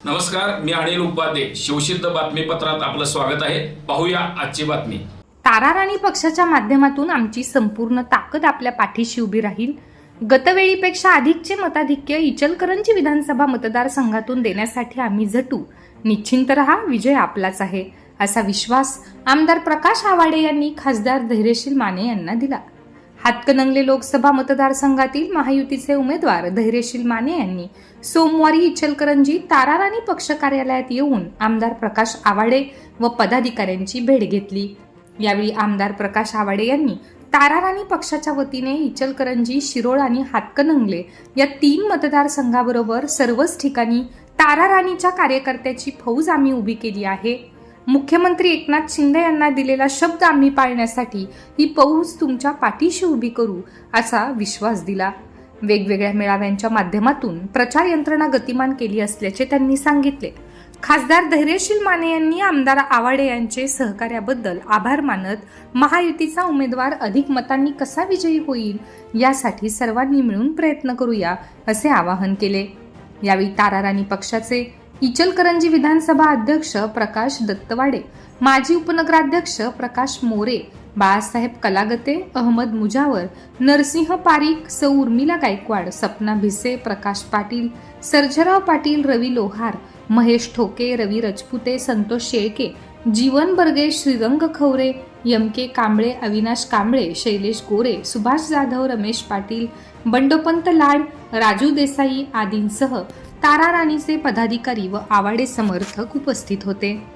नमस्कार मी अनिल उपाध्ये. शिवसिद्ध बातमीपत्रात आपलं स्वागत आहे. पाहूया आजची बातमी. तारा राणी पक्षाच्या माध्यमातून आमची संपूर्ण ताकद आपल्या पाठीशी उभी राहील. गतवेळीपेक्षा अधिकचे मताधिक्य इचलकरंजी विधानसभा मतदारसंघातून देण्यासाठी आम्ही झटू. निश्चिंत रहा विजय आपलाच आहे असा विश्वास आमदार प्रकाश आवाडे यांनी खासदार धैर्यशील माने यांना दिला. हातकणंगले लोकसभा मतदारसंघातील महायुतीचे उमेदवार धैर्यशील माने यांनी सोमवारी इचलकरंजी ताराराणी पक्ष कार्यालयात येऊन आमदार प्रकाश आवाडे व पदाधिकाऱ्यांची भेट घेतली. यावेळी आमदार प्रकाश आवाडे यांनी ताराराणी पक्षाच्या वतीने इचलकरंजी शिरोळ आणि हातकणंगले या तीन मतदारसंघाबरोबर सर्वच ठिकाणी ताराराणीच्या कार्यकर्त्याची फौज आम्ही उभी केली आहे. मुख्यमंत्री एकनाथ शिंदे यांना दिलेला शब्द आम्ही पाळण्यासाठी ही पौज तुमच्या पाठीशी उभी करू असा विश्वास दिला. वेगवेगळ्या मेळाव्यांच्या माध्यमातून प्रचार यंत्रणा गतिमान केली असल्याचे त्यांनी सांगितले. खासदार धैर्यशील माने यांनी आमदार आवाडे यांचे सहकार्याबद्दल आभार मानत महायुतीचा उमेदवार अधिक मतांनी कसा विजयी होईल यासाठी सर्वांनी मिळून प्रयत्न करूया असे आवाहन केले. यावेळी ताराराणी पक्षाचे इचलकरंजी विधानसभा अध्यक्ष प्रकाश दत्तवाडे माजी उपनगराध्यक्ष प्रकाश मोरे बाळासाहेब कलागते अहमद मुजावर नरसिंह पारीख सौ उर्मिला गायकवाड सपना भिसे प्रकाश पाटील सर्जराव पाटील रवी लोहार महेश ठोके रवी रजपुते संतोष शेळके जीवन बर्गे श्रीरंग खवरे यमके के कांबळे अविनाश कांबळे शैलेश गोरे सुभाष जाधव रमेश पाटील बंडोपंत लाड राजू देसाई आदींसह तारा राणीचे पदाधिकारी व आवाडे समर्थक उपस्थित होते.